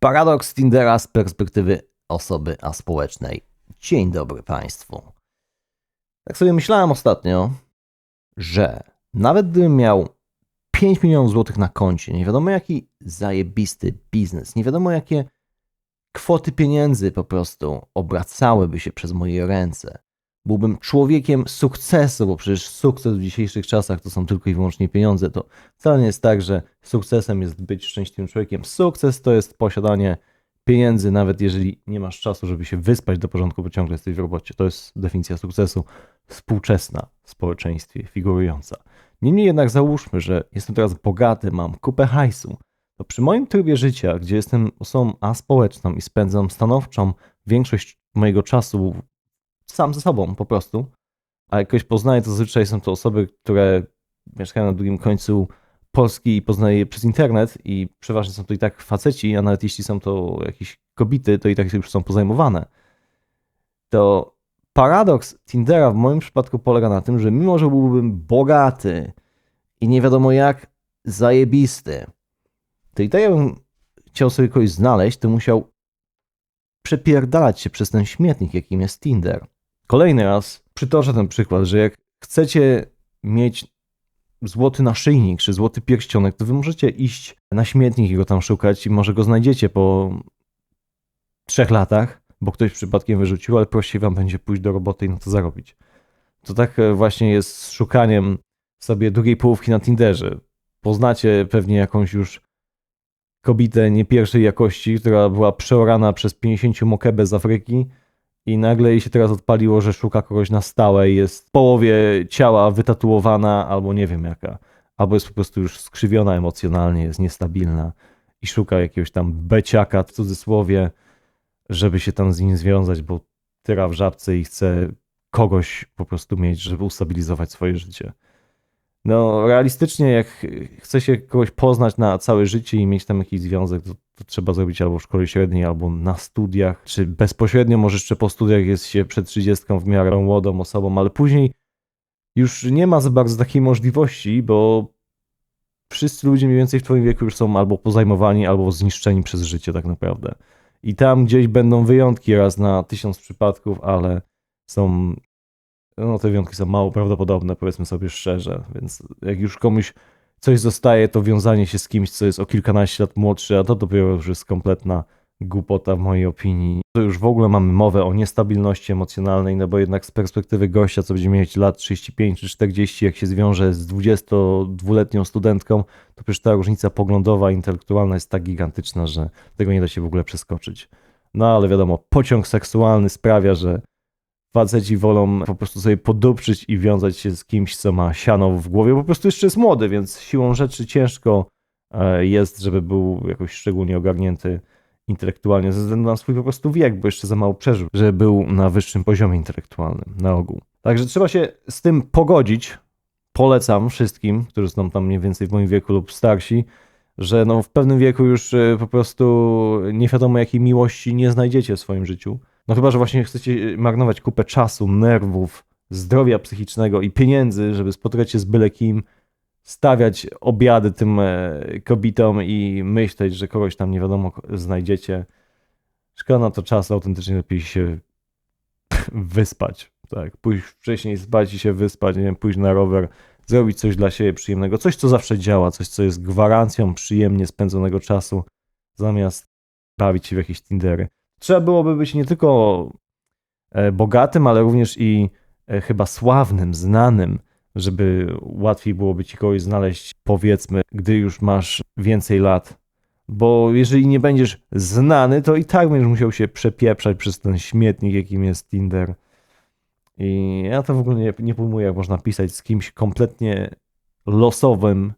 Paradoks Tindera z perspektywy osoby aspołecznej. Dzień dobry Państwu. Tak sobie myślałem ostatnio, że nawet gdybym miał 5 milionów złotych na koncie, nie wiadomo jaki zajebisty biznes, nie wiadomo jakie kwoty pieniędzy po prostu obracałyby się przez moje ręce. Byłbym człowiekiem sukcesu, bo przecież sukces w dzisiejszych czasach to są tylko i wyłącznie pieniądze. To wcale nie jest tak, że sukcesem jest być szczęśliwym człowiekiem. Sukces to jest posiadanie pieniędzy, nawet jeżeli nie masz czasu, żeby się wyspać do porządku, bo ciągle jesteś w robocie. To jest definicja sukcesu współczesna w społeczeństwie, figurująca. Niemniej jednak załóżmy, że jestem teraz bogaty, mam kupę hajsu. To przy moim trybie życia, gdzie jestem osobą aspołeczną i spędzam stanowczą większość mojego czasu sam ze sobą po prostu, a jakoś poznaję, to zazwyczaj są to osoby, które mieszkają na drugim końcu Polski i poznaję je przez internet i przeważnie są to i tak faceci, a nawet jeśli są to jakieś kobiety, to i tak już są pozajmowane. To paradoks Tindera w moim przypadku polega na tym, że mimo, że byłbym bogaty i nie wiadomo jak zajebisty, to i tak jakbym chciał sobie kogoś znaleźć, to musiał przepierdalać się przez ten śmietnik, jakim jest Tinder. Kolejny raz przytoczę ten przykład, że jak chcecie mieć złoty naszyjnik czy złoty pierścionek, to wy możecie iść na śmietnik i go tam szukać i może go znajdziecie po trzech latach, bo ktoś przypadkiem wyrzucił, ale prościej wam będzie pójść do roboty i na to zarobić. To tak właśnie jest z szukaniem sobie drugiej połówki na Tinderze. Poznacie pewnie jakąś już kobietę nie pierwszej jakości, która była przeorana przez 50 mokebe z Afryki i nagle jej się teraz odpaliło, że szuka kogoś na stałe i jest w połowie ciała wytatuowana albo nie wiem jaka, albo jest po prostu już skrzywiona emocjonalnie, jest niestabilna i szuka jakiegoś tam beciaka w cudzysłowie, żeby się tam z nim związać, bo tyra w żabce i chce kogoś po prostu mieć, żeby ustabilizować swoje życie. No, realistycznie, jak chce się kogoś poznać na całe życie i mieć tam jakiś związek, to, to, trzeba zrobić albo w szkole średniej, albo na studiach, czy bezpośrednio, może jeszcze po studiach jest się przed 30 w miarę młodą osobą, ale później już nie ma za bardzo takiej możliwości, bo wszyscy ludzie mniej więcej w twoim wieku już są albo pozajmowani, albo zniszczeni przez życie tak naprawdę. I tam gdzieś będą wyjątki raz na tysiąc przypadków, ale są no te wyjątki są mało prawdopodobne, powiedzmy sobie szczerze, więc jak już komuś coś zostaje, to wiązanie się z kimś, co jest o kilkanaście lat młodszy, a to dopiero już jest kompletna głupota w mojej opinii. To już w ogóle mamy mowę o niestabilności emocjonalnej, no bo jednak z perspektywy gościa, co będzie mieć lat 35 czy 40, jak się zwiąże z 22-letnią studentką, to przecież ta różnica poglądowa, intelektualna jest tak gigantyczna, że tego nie da się w ogóle przeskoczyć. No ale wiadomo, pociąg seksualny sprawia, że faceci wolą po prostu sobie podupczyć i wiązać się z kimś, co ma siano w głowie, po prostu jeszcze jest młody, więc siłą rzeczy ciężko e, jest, żeby był jakoś szczególnie ogarnięty intelektualnie ze względu na swój po prostu wiek, bo jeszcze za mało przeżył, żeby był na wyższym poziomie intelektualnym na ogół. Także trzeba się z tym pogodzić. Polecam wszystkim, którzy są tam mniej więcej w moim wieku lub starsi, że no w pewnym wieku już e, po prostu nie wiadomo jakiej miłości nie znajdziecie w swoim życiu. No chyba, że właśnie chcecie marnować kupę czasu, nerwów, zdrowia psychicznego i pieniędzy, żeby spotkać się z byle kim, stawiać obiady tym e, kobietom i myśleć, że kogoś tam nie wiadomo znajdziecie. Szkoda na to czasu, autentycznie lepiej się wyspać. Tak, pójść wcześniej spać i się wyspać, nie wiem, pójść na rower, zrobić coś dla siebie przyjemnego, coś, co zawsze działa, coś, co jest gwarancją przyjemnie spędzonego czasu, zamiast bawić się w jakieś Tindery. Trzeba byłoby być nie tylko e, bogatym, ale również i e, chyba sławnym, znanym, żeby łatwiej byłoby ci kogoś znaleźć, powiedzmy, gdy już masz więcej lat. Bo jeżeli nie będziesz znany, to i tak będziesz musiał się przepieprzać przez ten śmietnik, jakim jest Tinder. I ja to w ogóle nie, nie pojmuję, jak można pisać z kimś kompletnie losowym,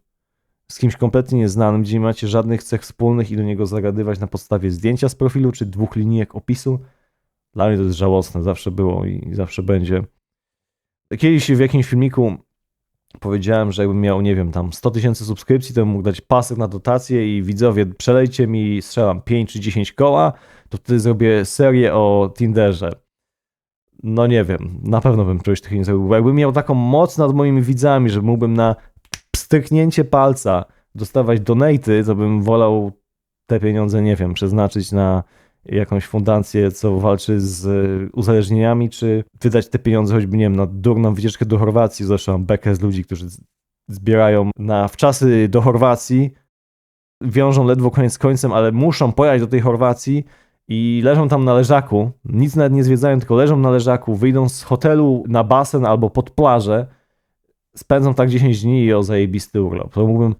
z kimś kompletnie nieznanym, gdzie nie macie żadnych cech wspólnych i do niego zagadywać na podstawie zdjęcia z profilu czy dwóch linijek opisu. Dla mnie to jest żałosne, zawsze było i zawsze będzie. Kiedyś w jakimś filmiku powiedziałem, że jakbym miał, nie wiem, tam 100 tysięcy subskrypcji, to bym mógł dać pasek na dotację i widzowie, przelejcie mi, strzelam 5 czy 10 koła, to wtedy zrobię serię o Tinderze. No nie wiem, na pewno bym czegoś takiego nie zrobił, jakbym miał taką moc nad moimi widzami, że mógłbym na stryknięcie palca dostawać donaty, to bym wolał te pieniądze, nie wiem, przeznaczyć na jakąś fundację, co walczy z uzależnieniami, czy wydać te pieniądze choćby, nie wiem, na durną wycieczkę do Chorwacji. Zresztą mam bekę z ludzi, którzy zbierają na wczasy do Chorwacji, wiążą ledwo koniec z końcem, ale muszą pojechać do tej Chorwacji i leżą tam na leżaku, nic nawet nie zwiedzają, tylko leżą na leżaku, wyjdą z hotelu na basen albo pod plażę, spędzą tak 10 dni i o zajebisty urlop. To mógłbym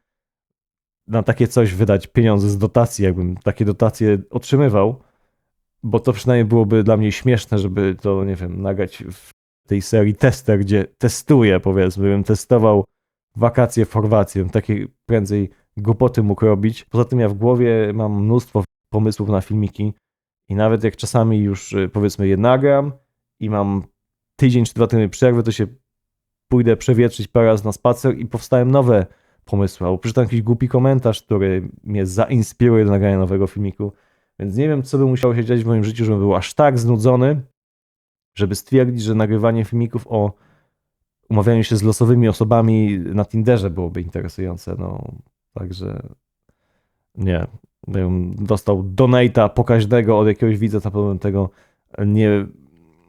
na takie coś wydać pieniądze z dotacji, jakbym takie dotacje otrzymywał, bo to przynajmniej byłoby dla mnie śmieszne, żeby to, nie wiem, nagrać w tej serii tester, gdzie testuję, powiedzmy, bym testował wakacje w Chorwacji, bym takie prędzej głupoty mógł robić. Poza tym ja w głowie mam mnóstwo pomysłów na filmiki i nawet jak czasami już y, powiedzmy je nagram i mam tydzień czy dwa tygodnie przerwy, to się pójdę przewietrzyć parę razy na spacer i powstają nowe pomysły, albo przeczytam jakiś głupi komentarz, który mnie zainspiruje do nagrania nowego filmiku. Więc nie wiem, co by musiało się dziać w moim życiu, żebym był aż tak znudzony, żeby stwierdzić, że nagrywanie filmików o umawianiu się z losowymi osobami na Tinderze byłoby interesujące. No, także nie. Bym dostał donata pokaźnego od jakiegoś widza, to pewno tego nie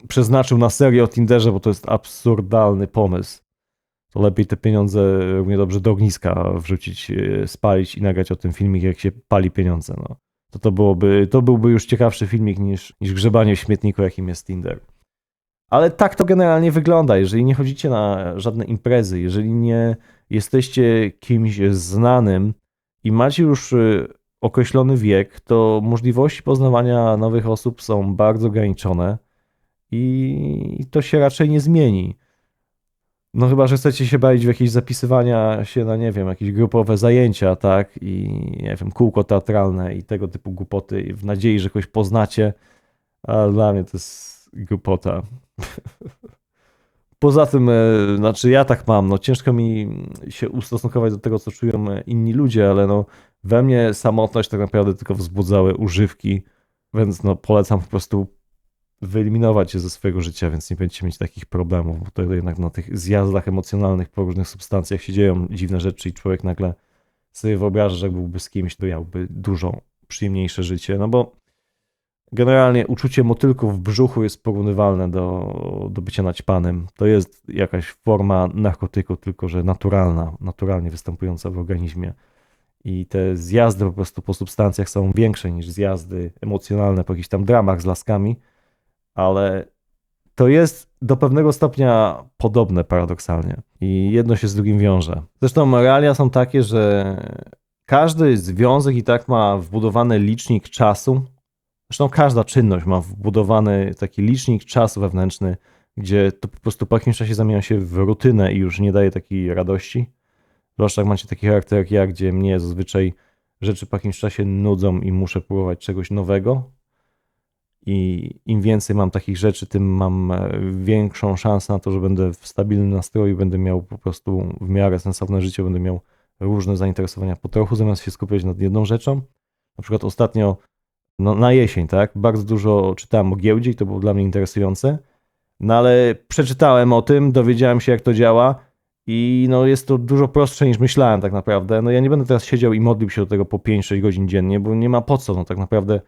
przeznaczył na serię o Tinderze, bo to jest absurdalny pomysł. To lepiej te pieniądze równie dobrze do ogniska wrzucić, e, spalić i nagrać o tym filmik, jak się pali pieniądze. No. To, to, byłoby, to byłby już ciekawszy filmik niż, niż grzebanie w śmietniku, jakim jest Tinder. Ale tak to generalnie wygląda. Jeżeli nie chodzicie na żadne imprezy, jeżeli nie jesteście kimś znanym i macie już e, określony wiek, to możliwości poznawania nowych osób są bardzo ograniczone i to się raczej nie zmieni. No chyba, że chcecie się bawić w jakieś zapisywania się na, nie wiem, jakieś grupowe zajęcia, tak, i nie wiem, kółko teatralne i tego typu głupoty w nadziei, że kogoś poznacie, a dla mnie to jest głupota. Poza tym, e, znaczy ja tak mam, no ciężko mi się ustosunkować do tego, co czują inni ludzie, ale no we mnie samotność tak naprawdę tylko wzbudzały używki, więc no polecam po prostu wyeliminować je ze swojego życia, więc nie będziecie mieć takich problemów, bo to jednak na tych zjazdach emocjonalnych po różnych substancjach się dzieją dziwne rzeczy i człowiek nagle sobie wyobraża, że byłby z kimś, to miałby dużo przyjemniejsze życie, no bo generalnie uczucie motylków w brzuchu jest porównywalne do, do bycia naćpanym. To jest jakaś forma narkotyku, tylko że naturalna, naturalnie występująca w organizmie. I te zjazdy po prostu po substancjach są większe niż zjazdy emocjonalne po jakichś tam dramach z laskami, ale to jest do pewnego stopnia podobne paradoksalnie i jedno się z drugim wiąże. Zresztą realia są takie, że każdy związek i tak ma wbudowany licznik czasu. Zresztą każda czynność ma wbudowany taki licznik czasu wewnętrzny, gdzie to po prostu po jakimś czasie zamienia się w rutynę i już nie daje takiej radości. Zwłaszcza jak macie taki charakter jak ja, gdzie mnie zazwyczaj rzeczy po jakimś czasie nudzą i muszę próbować czegoś nowego, i im więcej mam takich rzeczy, tym mam e, większą szansę na to, że będę w stabilnym nastroju, będę miał po prostu w miarę sensowne życie, będę miał różne zainteresowania po trochu, zamiast się skupiać nad jedną rzeczą. Na przykład ostatnio, no, na jesień, tak, bardzo dużo czytałem o giełdzie i to było dla mnie interesujące, no ale przeczytałem o tym, dowiedziałem się, jak to działa i no, jest to dużo prostsze niż myślałem tak naprawdę. No ja nie będę teraz siedział i modlił się do tego po 5-6 godzin dziennie, bo nie ma po co, no tak naprawdę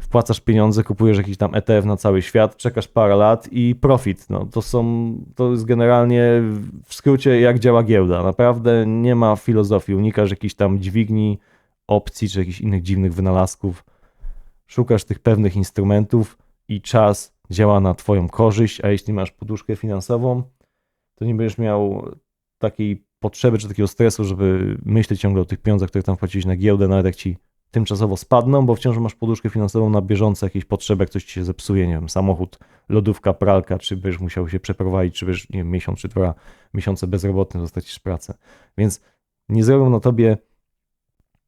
wpłacasz pieniądze, kupujesz jakiś tam ETF na cały świat, czekasz parę lat i profit. No, to są, to jest generalnie w skrócie jak działa giełda. Naprawdę nie ma filozofii, unikasz jakichś tam dźwigni, opcji czy jakichś innych dziwnych wynalazków. Szukasz tych pewnych instrumentów i czas działa na twoją korzyść, a jeśli masz poduszkę finansową, to nie będziesz miał takiej potrzeby czy takiego stresu, żeby myśleć ciągle o tych pieniądzach, które tam wpłaciłeś na giełdę, nawet jak ci tymczasowo spadną, bo wciąż masz poduszkę finansową na bieżące jakieś potrzeby, jak coś ci się zepsuje, nie wiem, samochód, lodówka, pralka, czy będziesz musiał się przeprowadzić, czy będziesz, nie wiem, miesiąc czy dwa miesiące bezrobotny, zostać pracę. Więc nie zrobią na tobie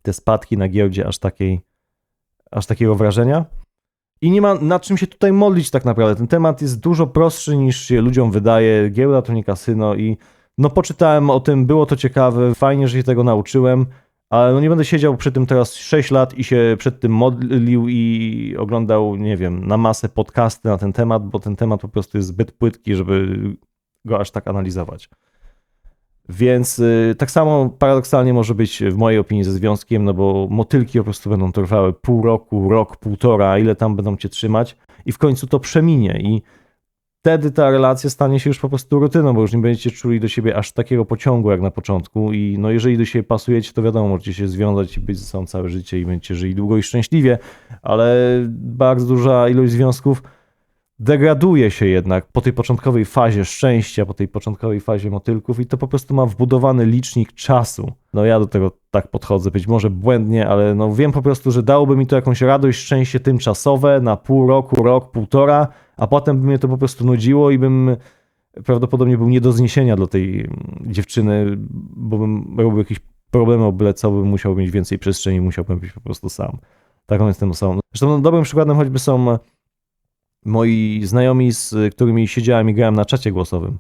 te spadki na giełdzie aż takiej, aż takiego wrażenia. I nie ma nad czym się tutaj modlić tak naprawdę. Ten temat jest dużo prostszy niż się ludziom wydaje. Giełda to nie kasyno i no poczytałem o tym, było to ciekawe, fajnie, że się tego nauczyłem ale no nie będę siedział przy tym teraz 6 lat i się przed tym modlił i oglądał, nie wiem, na masę podcasty na ten temat, bo ten temat po prostu jest zbyt płytki, żeby go aż tak analizować. Więc y, tak samo paradoksalnie może być w mojej opinii ze związkiem, no bo motylki po prostu będą trwały pół roku, rok, półtora, ile tam będą cię trzymać i w końcu to przeminie i wtedy ta relacja stanie się już po prostu rutyną, bo już nie będziecie czuli do siebie aż takiego pociągu jak na początku i no jeżeli do siebie pasujecie, to wiadomo, możecie się związać i być ze sobą całe życie i będziecie żyli długo i szczęśliwie, ale bardzo duża ilość związków degraduje się jednak po tej początkowej fazie szczęścia, po tej początkowej fazie motylków i to po prostu ma wbudowany licznik czasu. No ja do tego tak podchodzę, być może błędnie, ale no wiem po prostu, że dałoby mi to jakąś radość, szczęście tymczasowe na pół roku, rok, półtora, a potem by mnie to po prostu nudziło i bym prawdopodobnie był nie do zniesienia dla tej dziewczyny, bo bym robił jakieś problemy o byle co, bym musiał mieć więcej przestrzeni, musiałbym być po prostu sam. Taką jestem osobą. Zresztą no, dobrym przykładem choćby są moi znajomi, z którymi siedziałem i grałem na czacie głosowym.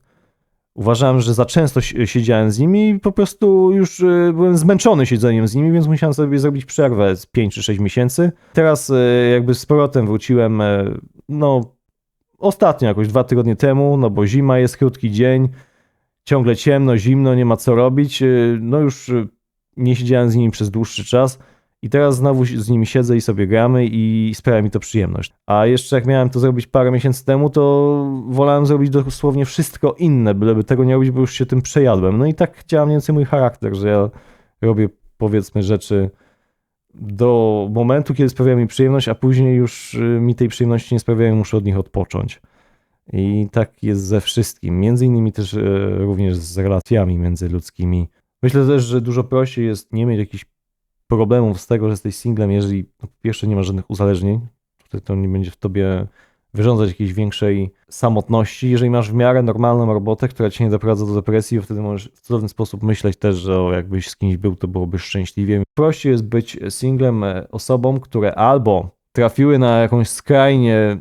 Uważałem, że za często siedziałem z nimi i po prostu już e, byłem zmęczony siedzeniem z nimi, więc musiałem sobie zrobić przerwę z 5 czy 6 miesięcy. Teraz e, jakby z powrotem wróciłem, e, no ostatnio jakoś dwa tygodnie temu, no bo zima jest, krótki dzień, ciągle ciemno, zimno, nie ma co robić. No już nie siedziałem z nimi przez dłuższy czas. I teraz znowu z nimi siedzę i sobie gramy i sprawia mi to przyjemność. A jeszcze jak miałem to zrobić parę miesięcy temu, to wolałem zrobić dosłownie wszystko inne, byleby tego nie robić, bo już się tym przejadłem. No i tak działa mniej więcej mój charakter, że ja robię powiedzmy rzeczy do momentu, kiedy sprawiają mi przyjemność, a później już y, mi tej przyjemności nie sprawiają, muszę od nich odpocząć. I tak jest ze wszystkim. Między innymi też y, również z relacjami międzyludzkimi. Myślę też, że dużo prościej jest nie mieć jakichś problemów z tego, że jesteś singlem, jeżeli po pierwsze nie masz żadnych uzależnień, to, to nie będzie w tobie wyrządzać jakiejś większej samotności. Jeżeli masz w miarę normalną robotę, która cię nie doprowadza do depresji, wtedy możesz w cudowny sposób myśleć też, że jakbyś z kimś był, to byłoby szczęśliwie. Prościej jest być singlem e, osobom, które albo trafiły na jakąś skrajnie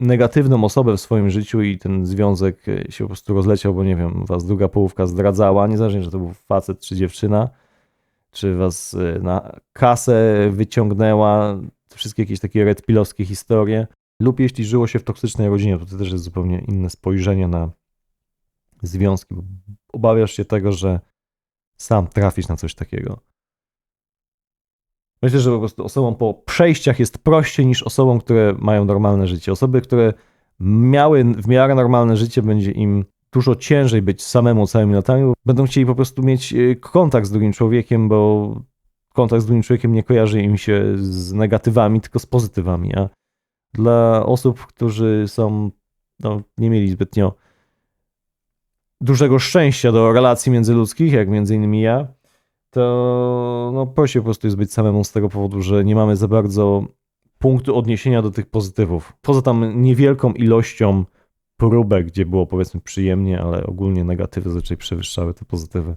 negatywną osobę w swoim życiu i ten związek e, się po prostu rozleciał, bo nie wiem, was druga połówka zdradzała, niezależnie, że to był facet czy dziewczyna, czy was y, na kasę wyciągnęła, wszystkie jakieś takie redpilowskie historie, lub jeśli żyło się w toksycznej rodzinie, to to też jest zupełnie inne spojrzenie na związki, bo obawiasz się tego, że sam trafisz na coś takiego. Myślę, że po prostu osobom po przejściach jest prościej niż osobom, które mają normalne życie. Osoby, które miały w miarę normalne życie, będzie im dużo ciężej być samemu całymi latami, będą chcieli po prostu mieć e, kontakt z drugim człowiekiem, bo kontakt z drugim człowiekiem nie kojarzy im się z negatywami, tylko z pozytywami. A dla osób, którzy są, no, nie mieli zbytnio dużego szczęścia do relacji międzyludzkich, jak między innymi ja, to no, prościej po prostu jest być samemu z tego powodu, że nie mamy za bardzo punktu odniesienia do tych pozytywów. Poza tam niewielką ilością próbę, gdzie było powiedzmy przyjemnie, ale ogólnie negatywy zazwyczaj przewyższały te pozytywy.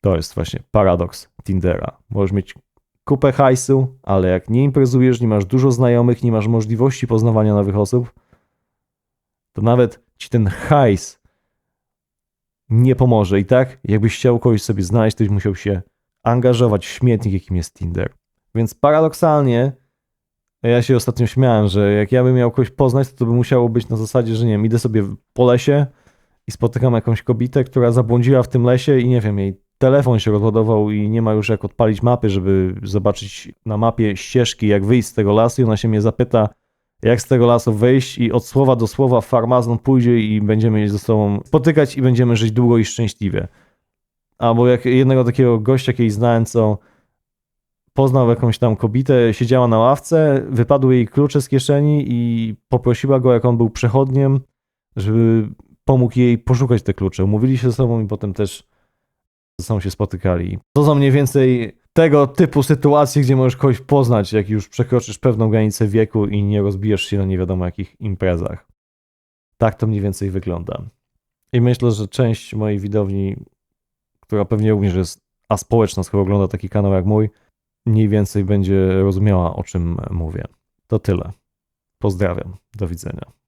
To jest właśnie paradoks Tindera. Możesz mieć kupę hajsu, ale jak nie imprezujesz, nie masz dużo znajomych, nie masz możliwości poznawania nowych osób, to nawet ci ten hajs nie pomoże. I tak, jakbyś chciał kogoś sobie znaleźć, to byś musiał się angażować w śmietnik, jakim jest Tinder. Więc paradoksalnie ja się ostatnio śmiałem, że jak ja bym miał kogoś poznać, to, to by musiało być na zasadzie, że nie wiem, idę sobie po lesie i spotykam jakąś kobietę, która zabłądziła w tym lesie i nie wiem, jej telefon się rozładował i nie ma już jak odpalić mapy, żeby zobaczyć na mapie ścieżki, jak wyjść z tego lasu i ona się mnie zapyta, jak z tego lasu wyjść i od słowa do słowa farmazon pójdzie i będziemy się ze sobą spotykać i będziemy żyć długo i szczęśliwie. Albo jak jednego takiego gościa, kiedyś znałem, co poznał jakąś tam kobietę, siedziała na ławce, wypadły jej klucze z kieszeni i poprosiła go, jak on był przechodniem, żeby pomógł jej poszukać te klucze. Umówili się ze sobą i potem też ze sobą się spotykali. To są mniej więcej tego typu sytuacje, gdzie możesz kogoś poznać, jak już przekroczysz pewną granicę wieku i nie rozbijesz się na nie wiadomo jakich imprezach. Tak to mniej więcej wygląda. I myślę, że część mojej widowni, która pewnie również jest aspołeczna, skoro ogląda taki kanał jak mój, mniej więcej będzie rozumiała, o czym mówię. To tyle. Pozdrawiam. Do widzenia.